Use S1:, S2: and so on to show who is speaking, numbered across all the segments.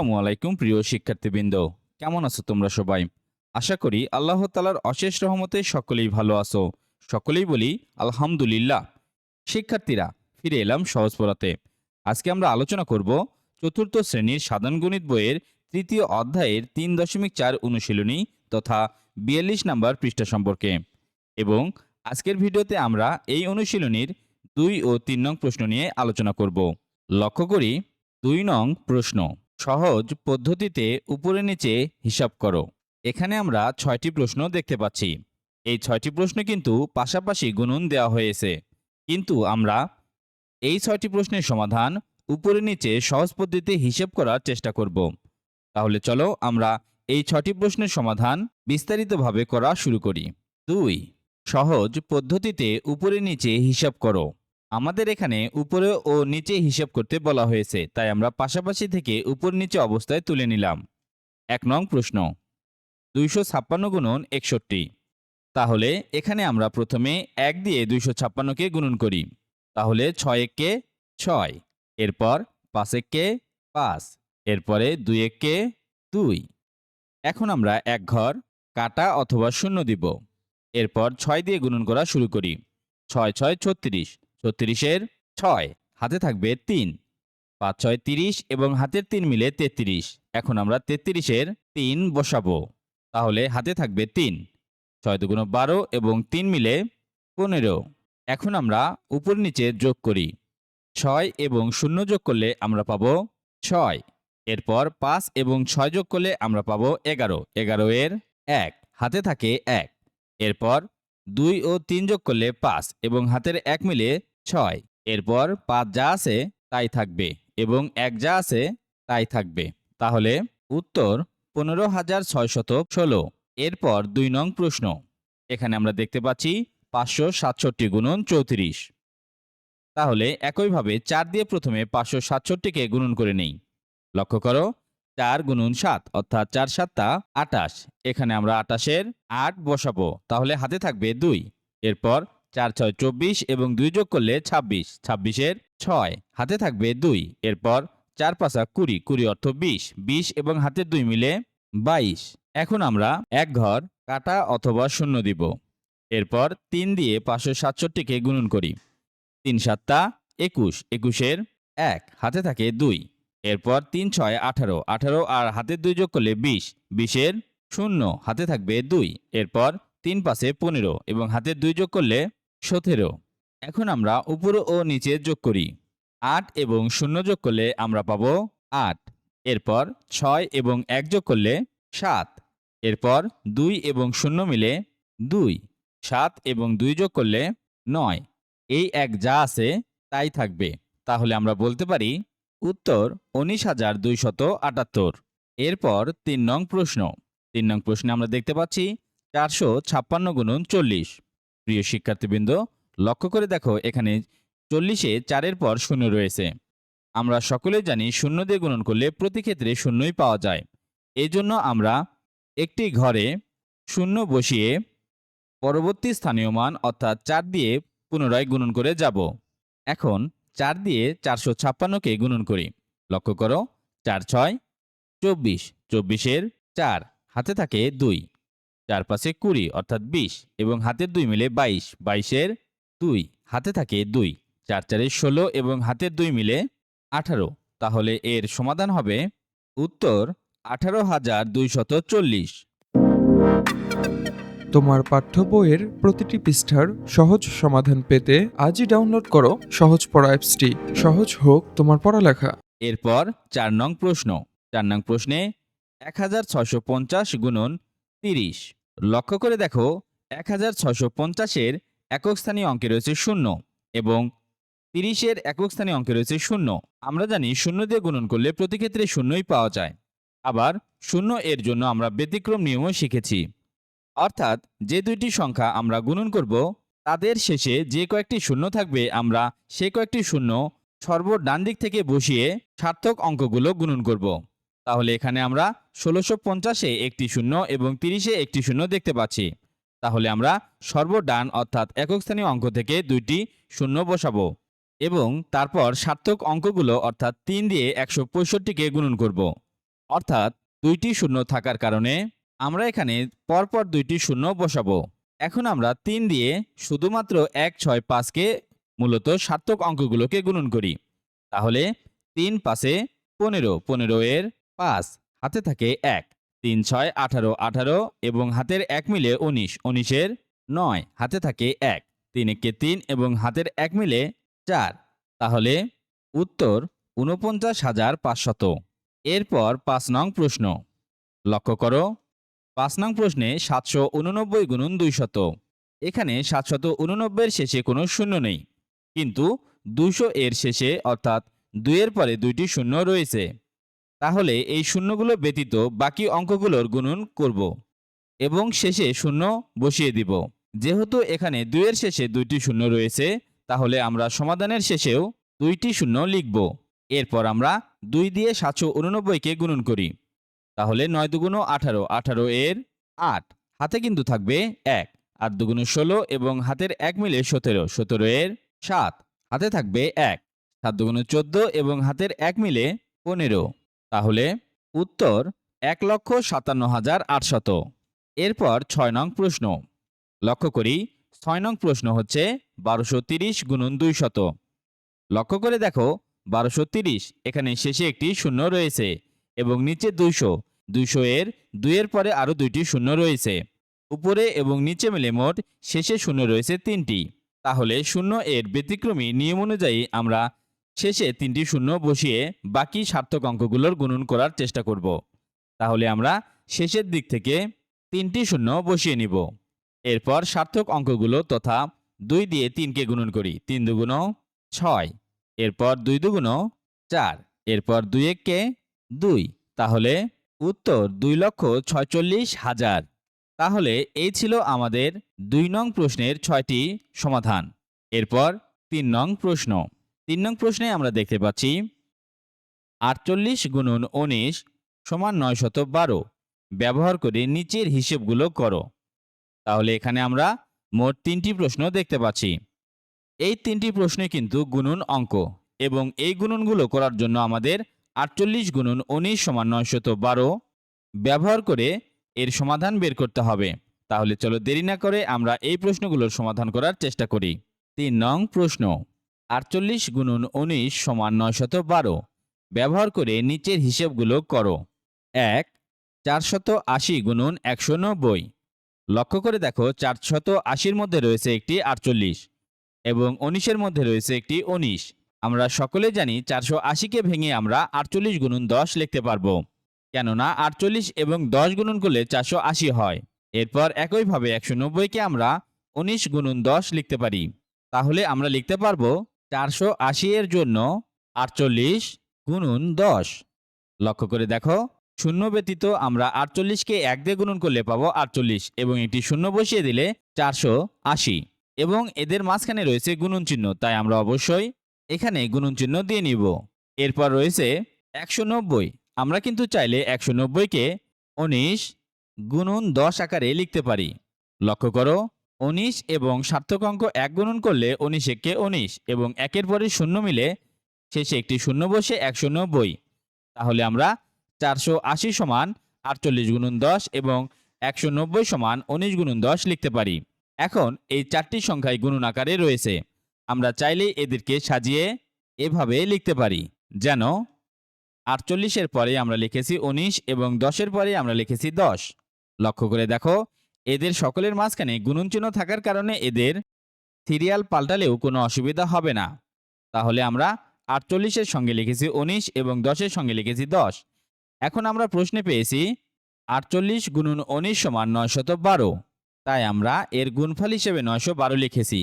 S1: আসসালামু আলাইকুম প্রিয় শিক্ষার্থীবৃন্দ। কেমন আছো তোমরা সবাই? আশা করি আল্লাহ তালার অশেষ রহমতে সকলেই ভালো আছো। সকলেই বলি, আলহামদুলিল্লাহ। শিক্ষার্থীরা, ফিরে এলাম সহজ পড়াতে আজকে আমরা আলোচনা করব চতুর্থ শ্রেণির সাধারণ গণিত বইয়ের তৃতীয় অধ্যায়ের তিন দশমিক চার অনুশীলনী তথা বিয়াল্লিশ নাম্বার পৃষ্ঠা সম্পর্কে। এবং আজকের ভিডিওতে আমরা এই অনুশীলনীর দুই ও তিন নং প্রশ্ন নিয়ে আলোচনা করব। লক্ষ্য করি, দুই নং প্রশ্ন। সহজ পদ্ধতিতে উপরে নিচে হিসাব করো। এখানে আমরা ছয়টি প্রশ্ন দেখতে পাচ্ছি। এই ছয়টি প্রশ্ন কিন্তু পাশাপাশি গুণন দেওয়া হয়েছে। কিন্তু আমরা এই ছয়টি প্রশ্নের সমাধান উপরে নিচে সহজ পদ্ধতিতে হিসেব করার চেষ্টা করব। তাহলে চলো আমরা এই ছয়টি প্রশ্নের সমাধান বিস্তারিতভাবে করা শুরু করি। দুই, সহজ পদ্ধতিতে উপরে নিচে হিসাব করো। আমাদের এখানে উপরে ও নিচে হিসাব করতে বলা হয়েছে, তাই আমরা পাশাপাশি থেকে উপর নিচে অবস্থায় তুলে নিলাম। এক নং প্রশ্ন। দুইশো ছাপ্পান্ন গুণন একষট্টি। তাহলে এখানে আমরা প্রথমে এক দিয়ে দুইশো ছাপ্পান্নকে গুণন করি। তাহলে ছয় এককে ছয়। এরপর পাঁচ এককে পাঁচ। এরপরে দুই এককে দুই। এখন আমরা এক ঘর, কাটা অথবা শূন্য দিব। এরপর ছয় দিয়ে গুণন করা শুরু করি। ছয় ছয় ছত্রিশ। ছত্রিশের ছয়, হাতে থাকবে তিন। পাঁচ, ছয়, তিরিশ এবং হাতের তিন মিলে তেত্রিশ। এখন আমরা তেত্রিশের তিন বসাবো। তাহলে হাতে থাকবে তিন। ছয় দুগুণ বারো এবং তিন মিলে পনেরো। এখন আমরা উপর নিচে যোগ করি। ছয় এবং শূন্য যোগ করলে আমরা পাবো ছয়। এরপর পাঁচ এবং ছয় যোগ করলে আমরা পাবো এগারো। এগারো এর এক, হাতে থাকে এক। এরপর দুই ও তিন যোগ করলে পাঁচ এবং হাতের এক মিলে ছয়। এরপর পাঁচ যা আছে, তাই থাকবে এবং এক যা আছে, তাই থাকবে। তাহলে উত্তর পনেরো হাজার ছয়শত ষোলো। এরপর দুই নং প্রশ্ন। এখানে আমরা দেখতে পাচ্ছি পাঁচশো সাতষট্টি গুণন চৌত্রিশ। তাহলে একইভাবে চার দিয়ে প্রথমে পাঁচশো সাতষট্টিকে গুণন করে নেই। লক্ষ্য করো, চার গুণন সাত, অর্থাৎ চার সাতটা আটাশ। এখানে আমরা আটাশের আট বসাবো। তাহলে হাতে থাকবে দুই। এরপর চার, ছয়, চব্বিশ এবং দুই যোগ করলে ছাব্বিশ। ছাব্বিশের ছয়। হাতে থাকবে দুই। এরপর চার পাঁচা কুড়ি। কুড়ি অর্থ বিশ। বিশ এবং হাতের দুই মিলে বাইশ। এখন আমরা এক ঘর কাটা অথবা শূন্য দিব। এরপর তিন দিয়ে পাঁচশো সাতষট্টিকে গুণন করি। তিন সাতটা একুশ। একুশের এক। হাতে থাকে দুই। এরপর তিন, ছয়, আঠারো। আঠারো আর হাতের দুই যোগ করলে বিশ। বিশের শূন্য। হাতে থাকবে দুই। এরপর তিন পাশে পনেরো এবং হাতের দুই যোগ করলে সতেরো। এখন আমরা উপর ও নিচে যোগ করি। আট এবং শূন্য যোগ করলে আমরা পাব আট। এরপর ছয় এবং এক যোগ করলে সাত। এরপর দুই এবং শূন্য মিলে দুই। সাত এবং দুই যোগ করলে নয়। এই এক যা আছে, তাই থাকবে। তাহলে আমরা বলতে পারি, উত্তর উনিশ হাজার দুইশত আটাত্তর। এরপর তিন নং প্রশ্ন। তিন নং প্রশ্নে আমরা দেখতে পাচ্ছি, চারশো ছাপ্পান্ন গুণন চল্লিশ। প্রিয় শিক্ষার্থীবৃন্দ, লক্ষ্য করে দেখো এখানে চল্লিশে চারের পর শূন্য রয়েছে। আমরা সকলেই জানি শূন্য দিয়ে গুণন করলে প্রতি ক্ষেত্রে শূন্যই পাওয়া যায়। এই জন্য আমরা একটি ঘরে শূন্য বসিয়ে পরবর্তী স্থানীয় মান অর্থাৎ চার দিয়ে পুনরায় গুণন করে যাব। এখন চার দিয়ে চারশো ছাপ্পান্নকে গুণন করি। লক্ষ্য করো, চার, ছয়, চব্বিশ। চব্বিশের চার, হাতে থাকে দুই। চার পাশে কুড়ি অর্থাৎ বিশ এবং হাতের দুই মিলে বাইশ বাইশের দুই হাতে থাকে দুই চার চারে ষোলো এবং হাতের দুই মিলে আঠারো। তাহলে এর সমাধান হবে উত্তর আঠারো হাজার দুইশত চল্লিশ।
S2: তোমার পাঠ্য বইয়ের প্রতিটি পৃষ্ঠার সহজ সমাধান পেতে আজই ডাউনলোড করো সহজ পড়া অ্যাপসটি। সহজ হোক তোমার পড়ালেখা।
S1: এরপর চার নং প্রশ্ন। চার নং প্রশ্নে এক হাজার ছশো পঞ্চাশ গুণন তিরিশ। লক্ষ্য করে দেখো এক হাজার ছশো পঞ্চাশের একক স্থানীয় অঙ্কে রয়েছে শূন্য এবং তিরিশের একক স্থানীয় অঙ্কে রয়েছে শূন্য। আমরা জানি শূন্য দিয়ে গুণন করলে প্রতি ক্ষেত্রে শূন্যই পাওয়া যায়। আবার শূন্য এর জন্য আমরা ব্যতিক্রম নিয়মও শিখেছি। অর্থাৎ যে দুইটি সংখ্যা আমরা গুণন করব, তাদের শেষে যে কয়েকটি শূন্য থাকবে, আমরা সে কয়েকটি শূন্য সর্ব ডান দিক থেকে বসিয়ে সার্থক অঙ্কগুলো গুণন করব। তাহলে এখানে আমরা ষোলোশো পঞ্চাশে একটি শূন্য এবং তিরিশে একটি শূন্য দেখতে পাচ্ছি। তাহলে আমরা সর্বডান অর্থাৎ একক স্থানীয় অঙ্ক থেকে দুইটি শূন্য বসাবো এবং তারপর সার্থক অঙ্কগুলো অর্থাৎ তিন দিয়ে একশো পঁয়ষট্টিকে গুণন করব। অর্থাৎ দুইটি শূন্য থাকার কারণে আমরা এখানে পরপর দুইটি শূন্য বসাবো। এখন আমরা তিন দিয়ে শুধুমাত্র এক, ছয়, পাঁচকে মূলত সার্থক অঙ্কগুলোকে গুণন করি। তাহলে তিন পাশে পনেরো পনেরো এর পাঁচ, হাতে থাকে এক। তিন, ছয়, আঠারো আঠারো এবং হাতের এক মিলে উনিশ, উনিশের নয়, হাতে থাকে এক। তিন একে তিন এবং হাতের এক মিলে চার। তাহলে উত্তর উনপঞ্চাশ হাজার পাঁচশত। এরপর পাঁচ নং প্রশ্ন। লক্ষ্য করো, পাঁচ নং প্রশ্নে সাতশো উননব্বই গুণন দুইশত। এখানে সাতশত উননব্বইয়ের শেষে কোনো শূন্য নেই। কিন্তু দুইশো এর শেষে অর্থাৎ দুইয়ের পরে দুইটি শূন্য রয়েছে। তাহলে এই শূন্যগুলো ব্যতীত বাকি অঙ্কগুলোর গুণন করব এবং শেষে শূন্য বসিয়ে দিব। যেহেতু এখানে দুইয়ের শেষে দুইটি শূন্য রয়েছে, তাহলে আমরা সমাধানের শেষেও দুইটি শূন্য লিখব। এরপর আমরা দুই দিয়ে সাতশো উননব্বইকে গুণন করি। তাহলে নয় দুগুণ আঠারো আঠারো এর আট। হাতে কিন্তু থাকবে এক। আট দুগুণ ষোলো এবং হাতের এক মিলে সতেরো সতেরো এর সাত। হাতে থাকবে এক। সাত দুগুণ চোদ্দ এবং হাতের এক মিলে পনেরো। তাহলে উত্তর এক লক্ষ সাতান্ন হাজার আটশত। এরপর ছয় নং প্রশ্ন। লক্ষ্য করি, ছয় নং প্রশ্ন হচ্ছে বারোশো তিরিশ গুণন দুই শত লক্ষ্য করে দেখো, বারোশো তিরিশ এখানে শেষে একটি শূন্য রয়েছে এবং নিচে দুইশো। দুইশো এর দুইয়ের পরে আরও দুইটি শূন্য রয়েছে। উপরে এবং নিচে মিলে মোট শেষে শূন্য রয়েছে তিনটি। তাহলে শূন্য এর ব্যতিক্রমী নিয়ম অনুযায়ী আমরা শেষে তিনটি শূন্য বসিয়ে বাকি সার্থক অঙ্কগুলোর গুণন করার চেষ্টা করব। তাহলে আমরা শেষের দিক থেকে তিনটি শূন্য বসিয়ে নিব। এরপর সার্থক অঙ্কগুলো তথা দুই দিয়ে তিনকে গুণন করি। তিন দুগুণ ছয়, এরপর দুই দুগুণ চার, এরপর দুই এককে দুই। তাহলে উত্তর দুই লক্ষ ছয়চল্লিশ হাজার। তাহলে এই ছিল আমাদের দুই নং প্রশ্নের ছয়টি সমাধান। এরপর তিন নং প্রশ্ন। তিন নং প্রশ্নে আমরা দেখতে পাচ্ছি আটচল্লিশ গুণন উনিশ সমান নয় শত বারো। ব্যবহার করে নিচের হিসেবগুলো করো। তাহলে এখানে আমরা মোট তিনটি প্রশ্ন দেখতে পাচ্ছি। এই তিনটি প্রশ্নে কিন্তু গুণন অঙ্ক এবং এই গুণনগুলো করার জন্য আমাদের আটচল্লিশ গুণন উনিশ সমান নয়শত বারো ব্যবহার করে এর সমাধান বের করতে হবে। তাহলে চলো দেরি না করে আমরা এই প্রশ্নগুলোর সমাধান করার চেষ্টা করি। তিন নং প্রশ্ন। আটচল্লিশ গুণন উনিশ সমান নয়শত বারো। ব্যবহার করে নিচের হিসেবগুলো করো। এক চারশত আশি গুণন একশো নব্বই। লক্ষ্য করে দেখো চারশত আশির মধ্যে রয়েছে একটি আটচল্লিশ এবং উনিশের মধ্যে রয়েছে একটি উনিশ। আমরা সকলে জানি চারশো আশিকে ভেঙে আমরা আটচল্লিশ গুণন দশ লিখতে পারব। কেননা আটচল্লিশ এবং দশ গুণন করলে চারশো আশি হয়। এরপর একইভাবে একশো নব্বইকে আমরা উনিশ গুণন দশ লিখতে পারি। তাহলে আমরা লিখতে পারব চারশো আশি এর জন্য আটচল্লিশ গুণন দশ। লক্ষ্য করে দেখো, শূন্য ব্যতীত আমরা আটচল্লিশকে এক দিয়ে গুণন করলে পাবো আটচল্লিশ এবং একটি শূন্য বসিয়ে দিলে চারশো আশি। এবং এদের মাঝখানে রয়েছে গুণন চিহ্ন, তাই আমরা অবশ্যই এখানে গুণন চিহ্ন দিয়ে নিব। এরপর রয়েছে একশো নব্বই। আমরা কিন্তু চাইলে একশো নব্বইকে উনিশ গুণন দশ আকারে লিখতে পারি। লক্ষ্য করো উনিশ এবং সার্থক অঙ্ক এক গুণন করলে উনিশ একে উনিশ এবং একের পরে শূন্য মিলে শেষে একটি শূন্য বসে একশো নব্বই। তাহলে আমরা চারশো আশি সমান আটচল্লিশ গুণন দশ এবং একশো নব্বই সমান উনিশ গুণন দশ লিখতে পারি। এখন এই চারটি সংখ্যায় গুণন আকারে রয়েছে। আমরা চাইলে এদেরকে সাজিয়ে এভাবে লিখতে পারি। যেন আটচল্লিশের পরে আমরা লিখেছি উনিশ এবং দশের পরে আমরা লিখেছি দশ। লক্ষ্য করে দেখো এদের সকলের মাঝখানে গুণন চিহ্ন থাকার কারণে এদের সিরিয়াল পাল্টালেও কোনো অসুবিধা হবে না। তাহলে আমরা আটচল্লিশের সঙ্গে লিখেছি উনিশ এবং দশের সঙ্গে লিখেছি দশ। এখন আমরা প্রশ্নে পেয়েছি, আটচল্লিশ গুণন উনিশ সমান নয়শত বারো তাই আমরা এর গুণফল হিসেবে নয়শো বারো লিখেছি।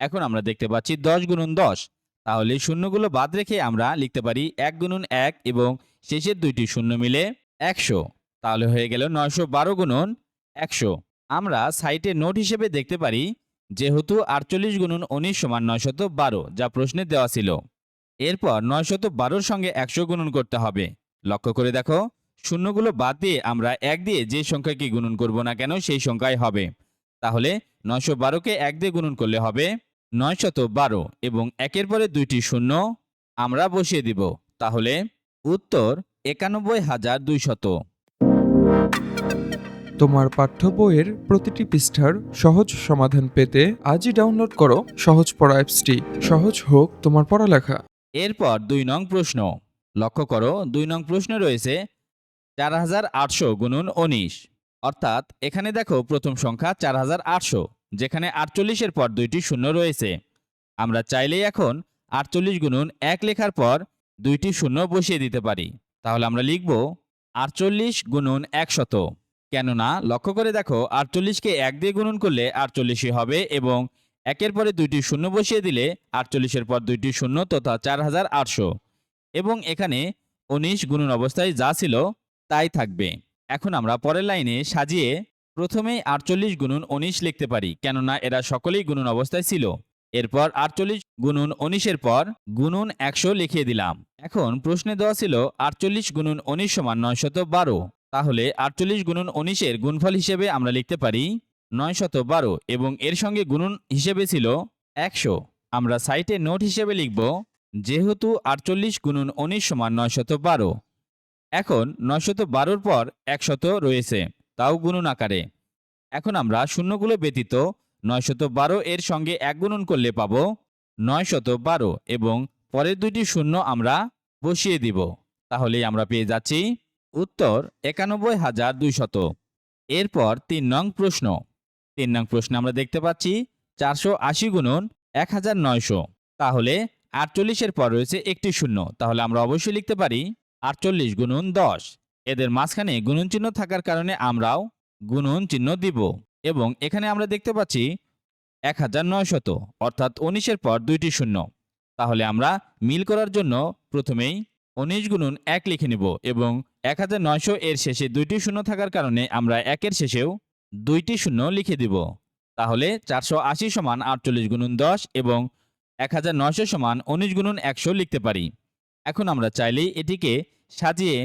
S1: এখন আমরা দেখতে পাচ্ছি দশ গুণন দশ। তাহলে শূন্যগুলো বাদ রেখে আমরা লিখতে পারি এক গুণন এক এবং শেষের দুইটি শূন্য মিলে একশো। তাহলে হয়ে গেল নয়শো বারো গুণন একশো। আমরা সাইটে নোট হিসেবে দেখতে পারি যেহেতু আটচল্লিশ গুণন উনিশ সমান নয়শত বারো, যা প্রশ্নে দেওয়া ছিল। এরপর নয়শত বারোর সঙ্গে একশো গুণন করতে হবে। লক্ষ্য করে দেখো, শূন্যগুলো বাদ দিয়ে আমরা এক দিয়ে যে সংখ্যাকে গুণন করব না কেন সেই সংখ্যাই হবে। তাহলে নয়শো বারোকে এক দিয়ে গুণন করলে হবে নয়শত বারো এবং একের পরে দুইটি শূন্য আমরা বসিয়ে দিব। তাহলে উত্তর একানব্বই হাজার দুইশত।
S2: তোমার পাঠ্য বইয়ের প্রতিটি পৃষ্ঠার সহজ সমাধান পেতে আজই ডাউনলোড করো সহজ পড়া অ্যাপসটি। সহজ হোক তোমার পড়ালেখা।
S1: এরপর দুই নং প্রশ্ন। লক্ষ্য করো, দুই নং প্রশ্নে রয়েছে চার হাজার আটশো গুণন উনিশ। অর্থাৎ এখানে দেখো প্রথম সংখ্যা চার হাজার আটশো, যেখানে আটচল্লিশের পর দুইটি শূন্য রয়েছে। আমরা চাইলেই এখন আটচল্লিশ গুণন এক লেখার পর দুইটি শূন্য বসিয়ে দিতে পারি। তাহলে আমরা লিখব আটচল্লিশ গুণন একশত। কেননা, লক্ষ্য করে দেখো আটচল্লিশকে এক দিয়ে গুণন করলে আটচল্লিশই হবে এবং একের পরে দুইটি শূন্য বসিয়ে দিলে আটচল্লিশের পর দুইটি শূন্য তথা চার হাজার আটশো। এবং এখানে উনিশ গুণন অবস্থায় যা ছিল তাই থাকবে। এখন আমরা পরের লাইনে সাজিয়ে প্রথমেই আটচল্লিশ গুণন উনিশ লিখতে পারি, কেননা এরা সকলেই গুণন অবস্থায় ছিল। এরপর আটচল্লিশ গুণন উনিশের পর গুণন একশো লিখিয়ে দিলাম। এখন প্রশ্নে দেওয়া ছিল আটচল্লিশ গুণন উনিশ সমান নয়শত বারো। তাহলে আটচল্লিশ গুণন উনিশের গুণফল হিসেবে আমরা লিখতে পারি নয়শত বারো এবং এর সঙ্গে গুণন হিসেবে ছিল একশো। আমরা সাইটে নোট হিসেবে লিখব, যেহেতু আটচল্লিশ গুণন উনিশ সমান নয়শত বারো। এখন নয়শত বারোর পর একশত রয়েছে, তাও গুণন আকারে। এখন আমরা শূন্যগুলো ব্যতীত নয়শত বারো এর সঙ্গে এক গুণন করলে পাব নয়শত বারো এবং পরের দুটি শূন্য আমরা বসিয়ে দিব। তাহলেই আমরা পেয়ে যাচ্ছি উত্তর, একানব্বই হাজার দুইশত। এরপর তিন নং প্রশ্ন। তিন নং প্রশ্নে আমরা দেখতে পাচ্ছি চারশো আশি গুণন এক হাজার নয়শো। তাহলে আটচল্লিশের পর রয়েছে একটি শূন্য। তাহলে আমরা অবশ্যই লিখতে পারি আটচল্লিশ গুণন দশ। এদের মাঝখানে গুণন চিহ্ন থাকার কারণে আমরাও গুণন চিহ্ন দিব। এবং এখানে আমরা দেখতে পাচ্ছি এক হাজার নয়শত, অর্থাৎ উনিশের পর দুইটি শূন্য। তাহলে আমরা মিল করার জন্য প্রথমেই উনিশ গুণন এক লিখে নিব এবং এক নয়শো এর শেষে দুইটি শূন্য থাকার কারণে আমরা একের শেষেও দুইটি শূন্য লিখে দিব। তাহলে চারশো আশি সমান আটচল্লিশ গুণন দশ এবং এক হাজার নয়শো সমান উনিশ গুণন একশো লিখতে পারি। এখন আমরা চাইলেই এটিকে সাজিয়ে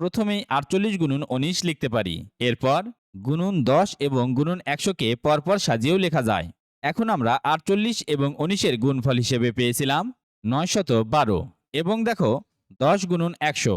S1: প্রথমেই আটচল্লিশ গুণন উনিশ লিখতে পারি। এরপর গুণন দশ এবং গুণন একশোকে পরপর সাজিয়েও লেখা যায়। এখন আমরা আটচল্লিশ এবং উনিশের গুণফল হিসেবে পেয়েছিলাম নয়শত বারো। এবং দেখো দশ গুণন একশো।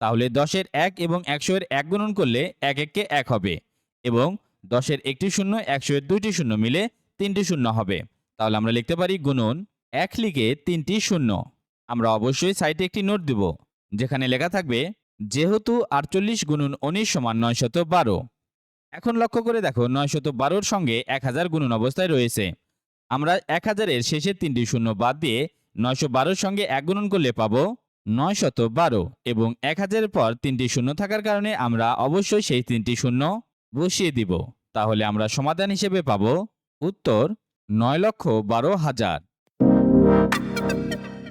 S1: তাহলে দশের এক এবং একশো এর এক গুণন করলে এক এককে এক হবে এবং দশের একটি শূন্য, একশো এর দুইটি শূন্য মিলে তিনটি শূন্য হবে। তাহলে আমরা লিখতে পারি গুণন এক লিখে তিনটি শূন্য। আমরা অবশ্যই সাইটে একটি নোট দিব, যেখানে লেখা থাকবে, যেহেতু আটচল্লিশ গুণন উনিশ সমান নয়শত বারো। এখন লক্ষ্য করে দেখো নয়শত বারোর সঙ্গে এক হাজার গুণন অবস্থায় রয়েছে। আমরা এক হাজারের শেষের তিনটি শূন্য বাদ দিয়ে নয়শো বারোর সঙ্গে এক গুণন করলে পাবো নয়শত বারো এবং এক হাজারের পর তিনটি শূন্য থাকার কারণে আমরা অবশ্যই সেই তিনটি শূন্য বসিয়ে দিব। তাহলে আমরা সমাধান হিসেবে পাব উত্তর নয় লক্ষ বারো হাজার।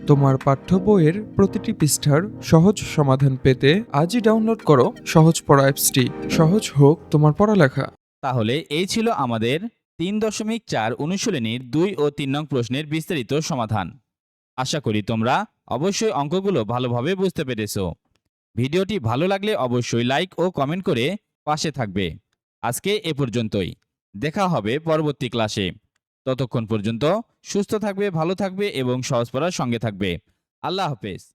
S2: তোমার পাঠ্য বইয়ের প্রতিটি পৃষ্ঠার সহজ সমাধান পেতে আজই ডাউনলোড করো সহজ পড়া অ্যাপসটি। সহজ হোক তোমার পড়ালেখা।
S1: তাহলে এই ছিল আমাদের তিন দশমিক চার অনুশীলনীর দুই ও তিন নং প্রশ্নের বিস্তারিত সমাধান। আশা করি তোমরা অবশ্যই অঙ্কগুলো ভালোভাবে বুঝতে পেরেছ। ভিডিওটি ভালো লাগলে অবশ্যই লাইক ও কমেন্ট করে পাশে থাকবে। আজকে এ পর্যন্তই। দেখা হবে পরবর্তী ক্লাসে। ততক্ষণ পর্যন্ত সুস্থ থাকবে, ভালো থাকবে এবং সহজ পড়ার সঙ্গে থাকবে। আল্লাহ হাফেজ।